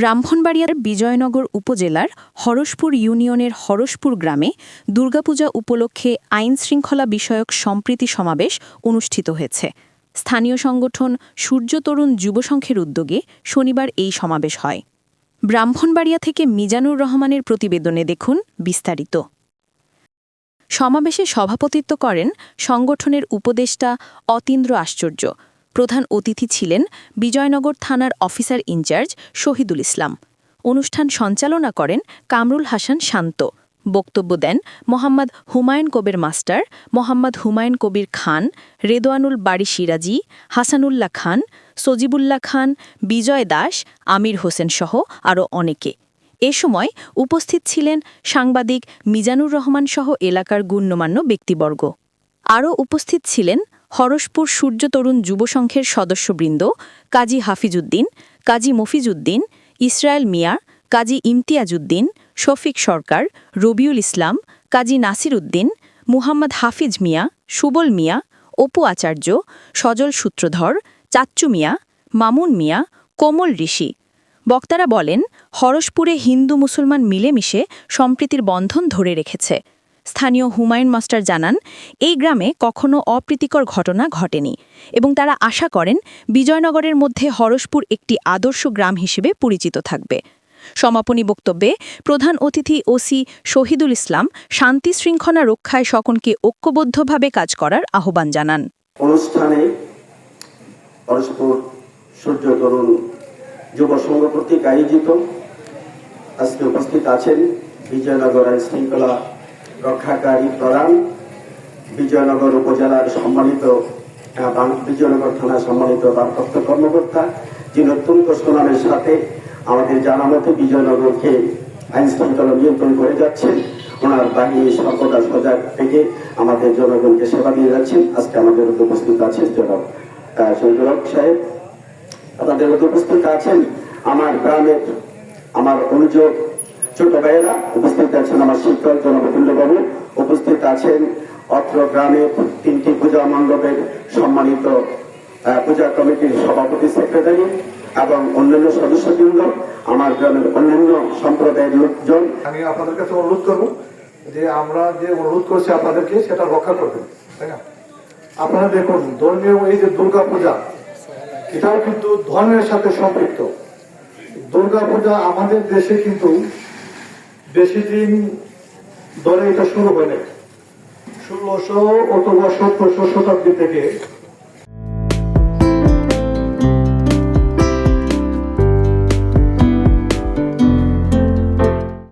ব্রাহ্মণবাড়িয়ার বিজয়নগর উপজেলার হরশপুর ইউনিয়নের হরশপুর গ্রামে দুর্গাপূজা উপলক্ষে আইন শৃঙ্খলা বিষয়ক সম্প্রীতি সমাবেশ অনুষ্ঠিত হয়েছে। স্থানীয় সংগঠন সূর্য তরুণ যুব সংঘের উদ্যোগে শনিবার এই সমাবেশ হয়। ব্রাহ্মণবাড়িয়া থেকে মিজানুর রহমানের প্রতিবেদনে দেখুন বিস্তারিত। সমাবেশে সভাপতিত্ব করেন সংগঠনের উপদেষ্টা অতীন্দ্র আশ্চর্য। প্রধান অতিথি ছিলেন বিজয়নগর থানার অফিসার ইনচার্জ শহীদুল ইসলাম। অনুষ্ঠান সঞ্চালনা করেন কামরুল হাসান শান্ত। বক্তব্য দেন মোহাম্মদ হুমায়ুন কবির মাস্টার, মোহাম্মদ হুমায়ুন কবির খান রেদোয়ানুল বাড়ি সিরাজি, হাসানুল্লাহ খান, সজিবুল্লাহ খান, বিজয় দাস, আমির হোসেন সহ আরও অনেকে। এ সময় উপস্থিত ছিলেন সাংবাদিক মিজানুর রহমান সহ এলাকার গণ্যমান্য ব্যক্তিবর্গ। আরও উপস্থিত ছিলেন হরসপুর সূর্য তরুণ যুব সংঘের সদস্যবৃন্দ কাজী হাফিজউদ্দিন, কাজী মফিজউদ্দিন, ইসরায়েল মিয়া কাজী ইমতিয়াজউদ্দিন, শফিক সরকার, রবিউল ইসলাম, কাজী নাসির উদ্দিন মুহাম্মদ হাফিজ মিয়া, সুবল মিয়া, অপু আচার্য, সজল সূত্রধর, চাচ্চু মিয়া, মামুন মিয়া, কোমল ঋষি। বক্তারা বলেন, হরসপুরে হিন্দু মুসলমান মিলেমিশে সম্প্রীতির বন্ধন ধরে রেখেছে। স্থানীয় হুমায়ুন মাস্টার জানান, এই গ্রামে কখনো অপ্রীতিকর ঘটনা ঘটেনি এবং তারা আশা করেন বিজয়নগরের মধ্যে হরসপুর একটি আদর্শ গ্রাম হিসেবে পরিচিত থাকবে। সমাপনী বক্তব্যে প্রধান অতিথি ওসি শহীদুল ইসলাম শান্তি শৃঙ্খলা রক্ষায় সকলকে ঐক্যবদ্ধভাবে কাজ করার আহ্বান জানান। অনুষ্ঠানে যুব সংঘ কর্তৃক আয়োজিত আজকে উপস্থিত আছেন বিজয়নগর আইন শৃঙ্খলা রক্ষাকারী প্রধান বিজয়নগর উপজেলার সম্মানিত বিজয়নগর থানা সম্মানিত ভারপ্রাপ্ত কর্মকর্তা যিনি অত্যন্ত সুনামের সাথে আমাদের জানা মতে বিজয়নগরকে আইন শৃঙ্খলা নিয়ন্ত্রণ করে যাচ্ছেন। ওনার বাহিনী সর্বদা সজাগ থেকে আমাদের জনগণকে সেবা দিয়ে যাচ্ছেন। আজকে আমাদের উপস্থিত আছেন আহ, শহীদুল সাহেব। আপনাদের উপস্থিত আছেন আমার গ্রামের আমার অনুযোগ ছোট ভাইয়েরা উপস্থিত আছেন আমার শিক্ষক জনবতুল্য উপস্থিত আছেন অত্র গ্রামের তিনটি পূজা মণ্ডপের সম্মানিত পূজা কমিটির সভাপতি সেক্রেটারি এবং অন্যান্য সদস্যবৃন্দ, আমার গ্রামের অন্যান্য সম্প্রদায়ের লোকজন। আমি আপনাদের কাছে অনুরোধ করব যে আমরা যে অনুরোধ করছি আপনাদেরকে, সেটা রক্ষা করবেন, তাই না? আপনারা দেখুন, ধর্মীয় এই যে দুর্গা পূজা, এটাও কিন্তু ধর্মের সাথে সম্পৃক্ত। দুর্গা পূজা আমাদের দেশে কিন্তু বেশি দিন ধরে এটা শুরু হয় নাই। ষোলোশো অথবা সতেরোশো শতাব্দী থেকে